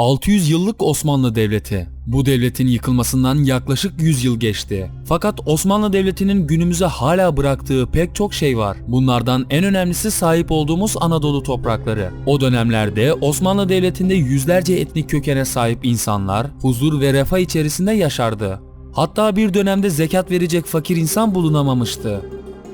600 yıllık Osmanlı Devleti. Bu devletin yıkılmasından yaklaşık 100 yıl geçti. Fakat Osmanlı Devleti'nin günümüze hala bıraktığı pek çok şey var. Bunlardan en önemlisi sahip olduğumuz Anadolu toprakları. O dönemlerde Osmanlı Devleti'nde yüzlerce etnik kökene sahip insanlar huzur ve refah içerisinde yaşardı. Hatta bir dönemde zekat verecek fakir insan bulunamamıştı.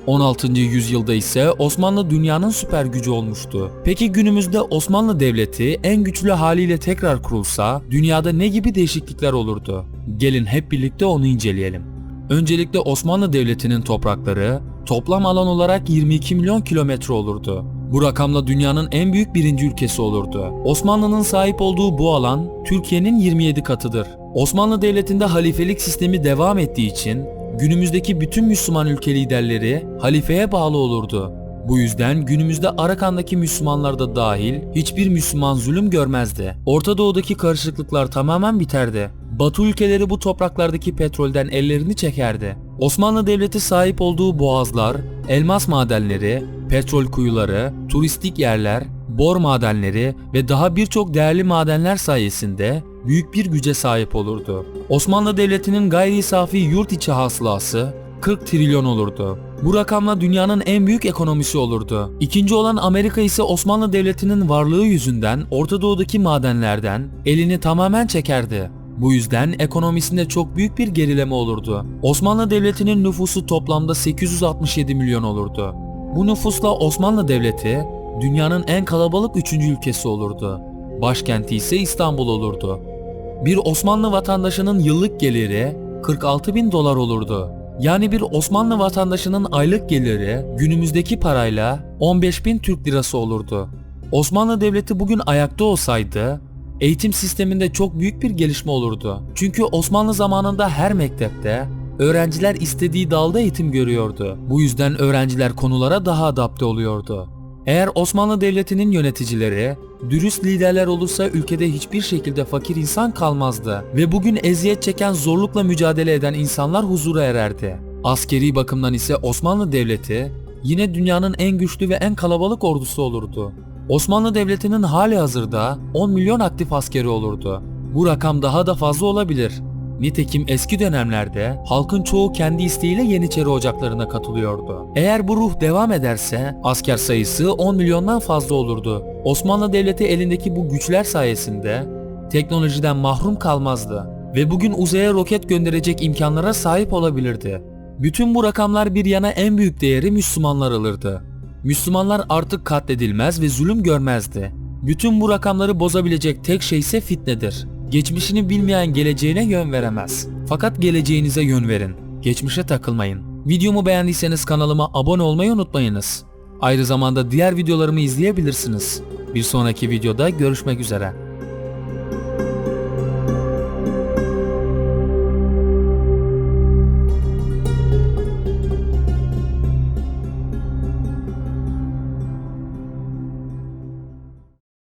16. yüzyılda ise Osmanlı dünyanın süper gücü olmuştu. Peki günümüzde Osmanlı Devleti en güçlü haliyle tekrar kurulsa dünyada ne gibi değişiklikler olurdu? Gelin hep birlikte onu inceleyelim. Öncelikle Osmanlı Devleti'nin toprakları toplam alan olarak 22 milyon kilometre olurdu. Bu rakamla dünyanın en büyük birinci ülkesi olurdu. Osmanlı'nın sahip olduğu bu alan Türkiye'nin 27 katıdır. Osmanlı Devleti'nde halifelik sistemi devam ettiği için günümüzdeki bütün Müslüman ülke liderleri halifeye bağlı olurdu. Bu yüzden günümüzde Arakan'daki Müslümanlar da dahil hiçbir Müslüman zulüm görmezdi. Orta Doğu'daki karışıklıklar tamamen biterdi. Batı ülkeleri bu topraklardaki petrolden ellerini çekerdi. Osmanlı Devleti sahip olduğu boğazlar, elmas madenleri, petrol kuyuları, turistik yerler, bor madenleri ve daha birçok değerli madenler sayesinde büyük bir güce sahip olurdu. Osmanlı Devleti'nin gayri safi yurt içi hasılası 40 trilyon olurdu. Bu rakamla dünyanın en büyük ekonomisi olurdu. İkinci olan Amerika ise Osmanlı Devleti'nin varlığı yüzünden Orta Doğu'daki madenlerden elini tamamen çekerdi. Bu yüzden ekonomisinde çok büyük bir gerileme olurdu. Osmanlı Devleti'nin nüfusu toplamda 867 milyon olurdu. Bu nüfusla Osmanlı Devleti dünyanın en kalabalık 3. ülkesi olurdu. Başkenti ise İstanbul olurdu. Bir Osmanlı vatandaşının yıllık geliri 46 bin dolar olurdu. Yani bir Osmanlı vatandaşının aylık geliri günümüzdeki parayla 15 bin Türk lirası olurdu. Osmanlı Devleti bugün ayakta olsaydı eğitim sisteminde çok büyük bir gelişme olurdu. Çünkü Osmanlı zamanında her mektepte öğrenciler istediği dalda eğitim görüyordu. Bu yüzden öğrenciler konulara daha adapte oluyordu. Eğer Osmanlı Devleti'nin yöneticileri dürüst liderler olursa ülkede hiçbir şekilde fakir insan kalmazdı ve bugün eziyet çeken zorlukla mücadele eden insanlar huzura ererdi. Askeri bakımdan ise Osmanlı Devleti yine dünyanın en güçlü ve en kalabalık ordusu olurdu. Osmanlı Devleti'nin hali hazırda 10 milyon aktif askeri olurdu. Bu rakam daha da fazla olabilir. Nitekim eski dönemlerde halkın çoğu kendi isteğiyle Yeniçeri ocaklarına katılıyordu. Eğer bu ruh devam ederse asker sayısı 10 milyondan fazla olurdu. Osmanlı Devleti elindeki bu güçler sayesinde teknolojiden mahrum kalmazdı ve bugün uzaya roket gönderecek imkanlara sahip olabilirdi. Bütün bu rakamlar bir yana en büyük değeri Müslümanlar alırdı. Müslümanlar artık katledilmez ve zulüm görmezdi. Bütün bu rakamları bozabilecek tek şey ise fitnedir. Geçmişini bilmeyen geleceğine yön veremez. Fakat geleceğinize yön verin. Geçmişe takılmayın. Videomu beğendiyseniz kanalıma abone olmayı unutmayınız. Ayrı zamanda diğer videolarımı izleyebilirsiniz. Bir sonraki videoda görüşmek üzere.